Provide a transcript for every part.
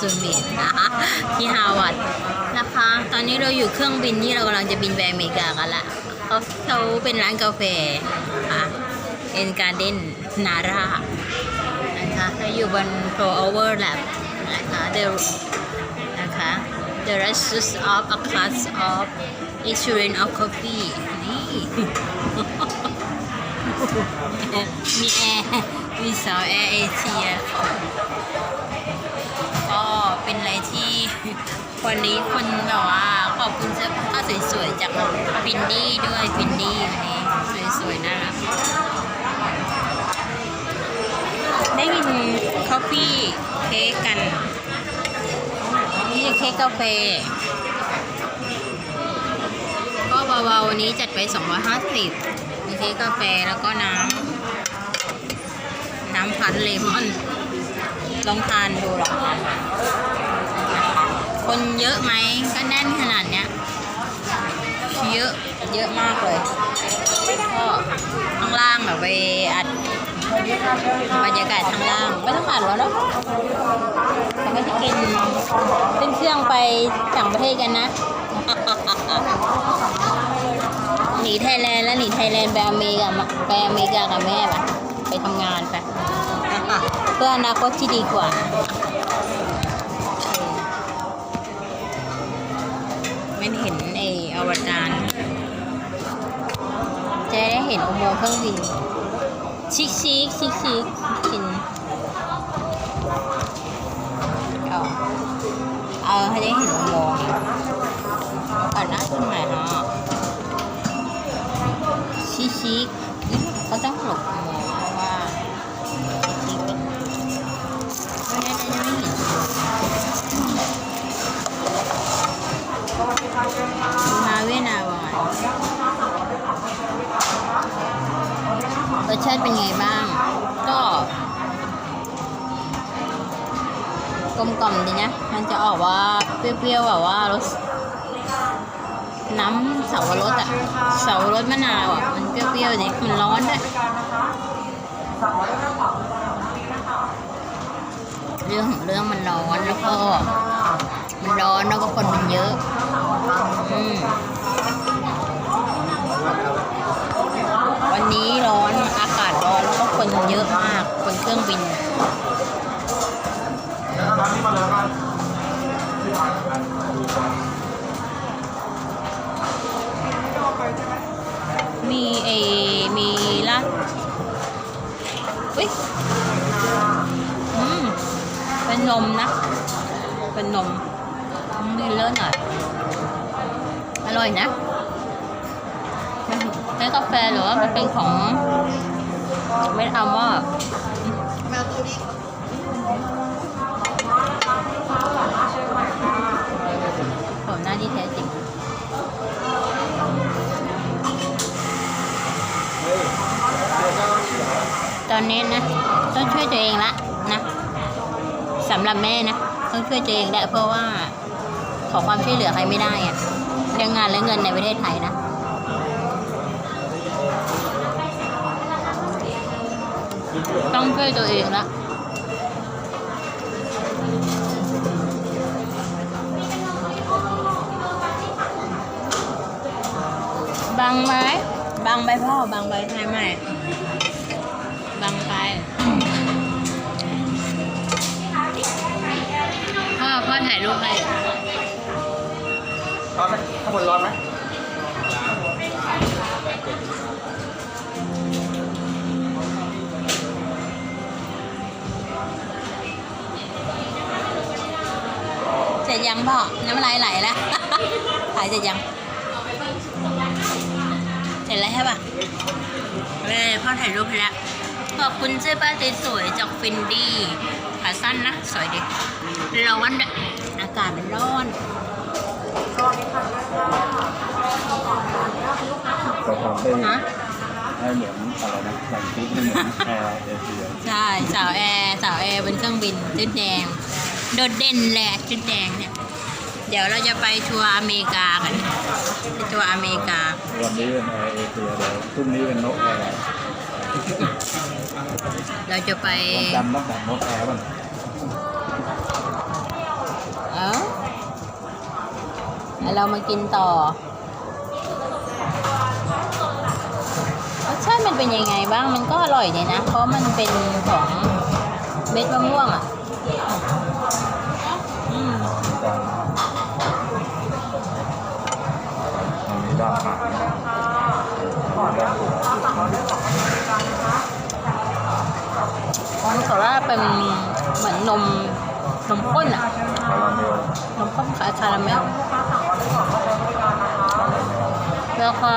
ซูมิตนะคะที่ฮาวาดนะคะ ตอนนี้เราอยู่เครื่องบินที่เรากำลังจะบินไปอเมริกากันละเขาเขาเป็นร้านกาแฟค่ะเอ็นการ์เด้นนารานะคะเราอยู่บน Pro Over Lab นะคะ The นะคะ The Resus of a Class of Insurance of Coffee นี่มีแอร์ มีเสาแอร์เอเชีย เป็นอะไรที่วันนี้คนแบบว่าขอบคุณเสื้อผ้าสวยๆจากฟินดี้ด้วยฟินดี้วันนี้สวยๆน่ารักได้กินคอฟฟี่เค้กกันนี่เค้กกาแฟก็เบาๆวันนี้จัดไป 250มีเค้กกาแฟแล้วก็น้ำน้ำพันเลมอนลองทานดูหรอก คนเยอะไหมก็แน่นขนาดเนี้ยเยอะเยอะมากเลยก็ข้างล่างแบบไปอัดบรรยากาศข้างล่างไม่ต้องอัดแล้วเนาะเราก็จะกินขึ้นเครื่องไปต่างประเทศกันนะหนีไทยแลนด์แล้วหนีไทยแลนด์ไปอเมริกามาไปอเมริกากับแม่ปะไปทำงานไปเพื่ออนาคตที่ดีกว่า ไม่เห็นไออวตารจะได้เห็นอุโมงค์เครื่องบินชิคชิคชิคชิคกินเอาเอาให้ได้เห็นอุโมงค์ก่อนหน้าขึ้นใหม่เนาะชิคชิคเขาต้องหลบอุโมง รสชาติเป็นไงบ้าง ก็ กลมกล่อมดีนะ มันจะออกว่าเปรี้ยวๆแบบว่ารสน้ำเสาวรสอะเสาวรสมะนาวอะมันเปรี้ยวๆดีมันร้อนด้วยเรื่องของเรื่องมันร้อนแล้วก็ มันร้อนแล้วก็คนมันเยอะอืมวันนี้ เยอะมากคนเครื่องบินมีเอมีลาดอุ้ยอืมเป็นนมนะ เป็นนมมีเลอะหน่อย อร่อยนะไม่ไม่กาแฟหรือว่ามันเป็นของ ไม่ทำว่าผมหน้าที่แท้จริงตอนนี้นะ ต้องช่วยตัวเองละนะสำหรับแม่นะ ต้องช่วยตัวเองได้เพราะว่า ขอความช่วยเหลือใครไม่ได้อะเรื่องงานและเงินในประเทศไทยนะ ต้องช่วยตัวเองละบังไหมบังไปพ่อบังไปใช่ไหมบังไปพ่อพ่อถ่ายรูปให้ร้อนไหมข้างบนร้อนไหม สร็จยังพ่อ น้ำลายไหลแล้วถ่ายเสร็จยัง เสร็จแล้วใช่ปะเลยพ่อถ่ายรูปให้แล้ว ขอบคุณเสื้อผ้าสวยๆจากฟินดี้ขาสั้นนะ สวยดีร้อนด้วยอากาศมันร้อนเราทำได้ฮะให้เหมือนอะไรนะหนังติ๊กไม่เหมือนแอร์เอเชียใช่ สาวแอร์ สาวแอร์บนเครื่องบินชุดแดง โดดเด่นแหละชุดแดงเนี่ย เดี๋ยวเราจะไปทัวร์อเมริกากันไปทัวร์อเมริกา วันนี้เป็นแอร์เอเชียเดี๋ยวพรุ่งนี้เป็นนกแอร์เราจะไปวันจันทร์ต้องแต่งนกแอร์ป่ะแล้วเรามากินต่อรสชาติมันเป็นยังไงบ้างมันก็อร่อยดีนะ เพราะมันเป็นของเม็ดมะม่วงอะ ของโซล่าเป็นเหมือนนมนมข้นอะนมข้นคายคาราเมลราคา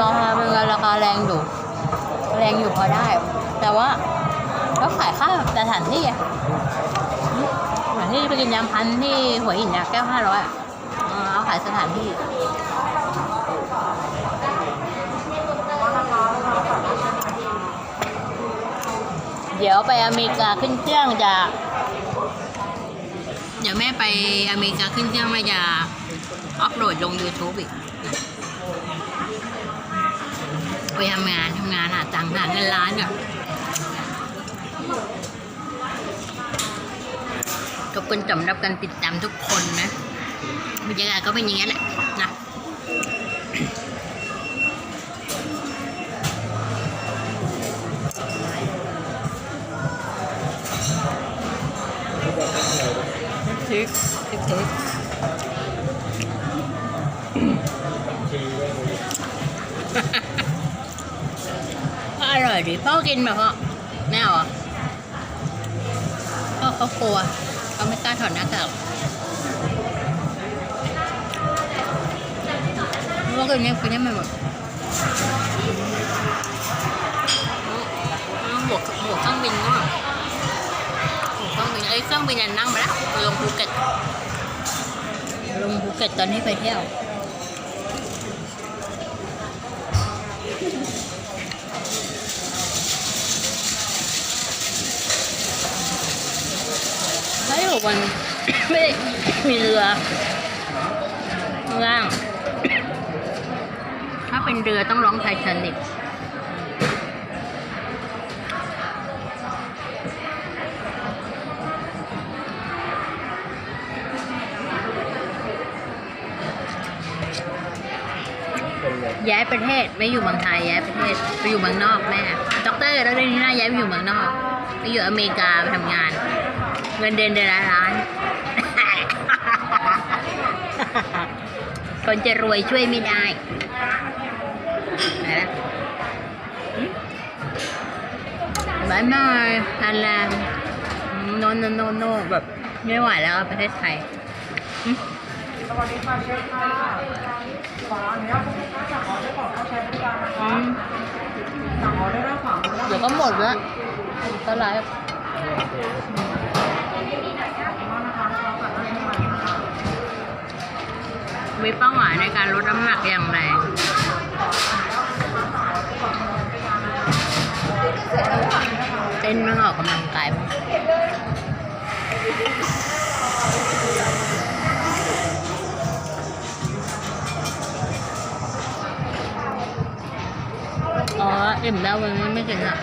ราคาเป็นราคาแรงอยู่ แรงอยู่พอได้ แต่ว่าก็ขายค่าสถานที่อะเหมือนที่ไปกินยำพันที่หัวหินนะแก้วห้าร้อยเอาขายสถานที่ เดี๋ยวไปอเมริกาขึ้นเครื่องจะเดี๋ยวแม่ไปอเมริกาขึ้นเครื่องม่จะอัพโหลดลง YouTube อีกไปทำงานทำงานหาตังค์หาเงินล้านอะขอบคุณสำหรับการติดตามทุกคนนะบรรยากาศก็เป็นอย่างนี้แหละนะ พ่อกินแบบพ่อแม่เอาพ่อเขากลัวเขาไม่กล้าถอดหน้ากากพ่อกินเนี่ยกินนี่ยไม่หมดหมวกหมวกเครื่องบินก็หมวกเครื่องบินไอ้เครื่องบินนั่งมาแล้วลงภูเก็ตลงภูเก็ตตอนนี้ไปเที่ยว กมันไม่ได้มีเรือข้างล่าง ถ้าเป็นเรือต้องร้องไททานิกย้ายประเทศไม่อยู่เมืองไทยย้ายประเทศไปอยู่เมืองนอกแม่ด็อกเตอร์แล้วเรื่องนี้น่าย้ายไปอยู่เมืองนอกไปอยู่อเมริกาไปทำงาน เงินเดือนเดือนละล้าน คนจะรวยช่วยไม่ได้นะบายบายทานแลนโนโนโนโนแบบไม่ไหวแล้วอะประเทศไทยหึสวัสดีค่ะเชฟค่ะขออนุญาตคุณลูกค้าสั่งออเดอร์ก่อนเข้าใช้บริการนะคะอืมสั่งออเดอร์ได้ฝากมือได้เดี๋ยวก็หมดแล้วก็ไลฟ์มาก มีเป้าหมายในการลดน้ำหนักอย่างแรเต้นมั่งออกกำลังกายอ๋ออิ่มแล้ววันนี้ไม่กินอะ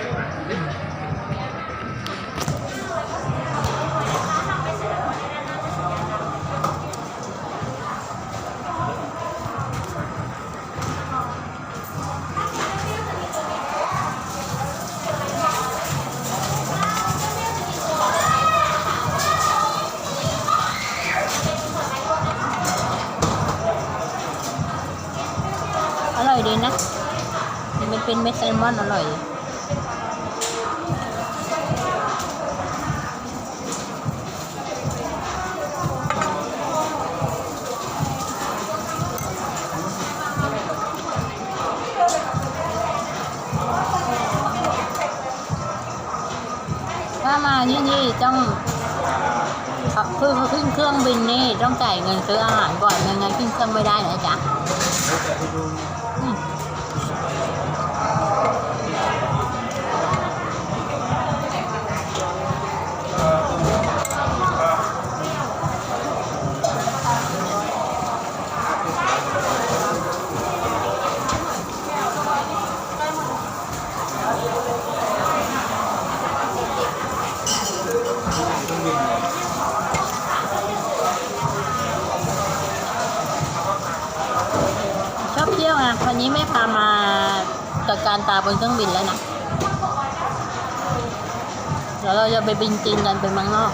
ดีนะ มันเป็นเม็ดแซลมอนอร่อยถ้ามาที่นี่ต้องคือขึ้นเครื่องบินนี่ต้องจ่ายเงินซื้ออาหารก่อนไม่งั้นขึ้นเครื่องไม่ได้นะจ๊ะ การตาบนเครื่องบินแล้วนะเดี๋ยวเราจะไปบินจีนกันไปมังนอก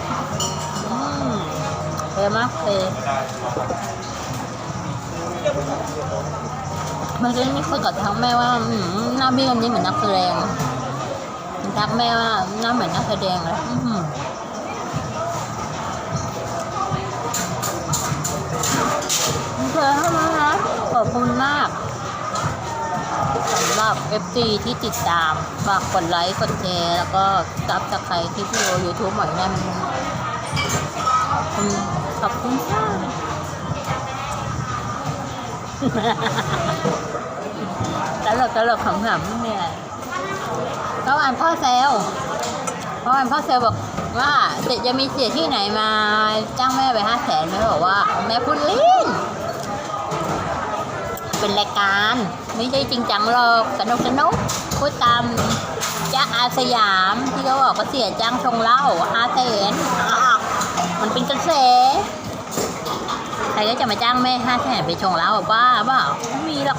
เยอะมากเลยเมื่อกี้มีคนกับทักแม่ว่าหน้าพี่คนนี้เหมือนนักแสดงทักแม่ว่าหน้าเหมือนนักแสดงเลย FG ที่ติดตาม ฝากกดไลค์ กดแชร์ แล้วก็ซับสไครต์ที่พี่โอยูทูบหมอยแนมขอบคุณขอบคุณค่ะตลกตลกขำๆเนี่ยเมื่อวานพ่อแซวเมื่อวานพ่อแซวบอกว่าเด็กจะมีเสียที่ไหนมาจ้างแม่ไปห้าแสนแม่บอกว่า แม่พูดเล่นเป็นรายการ ไม่ได้จริงจังหรอกสนุกสนุกพูดตามจ้าอาสยามที่เขาบอกว่าเสียจ้างชงเหล้าห้าแสนมันเป็นกระแสใครก็จะมาจ้างแม่ห้าแสนไปชงเหล้าบ้าเปล่าไม่มีหรอก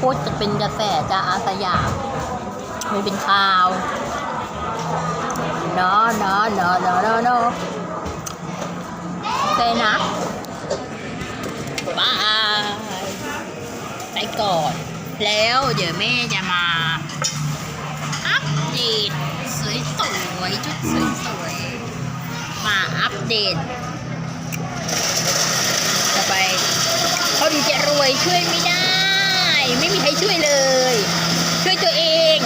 พูดจะเป็นกระแสจะอาสยามไม่เป็นข่าวเนาะเนาะเนาะเนาะเนาะเนาะเซนะ บายไปก่อน แล้วเดี๋ยวแม่จะมาอัปเดตสวยๆชุดสวยๆมาอัปเดตจะไปคนจะรวยช่วยไม่ได้ ไม่มีใครช่วยเลย ช่วยตัวเอง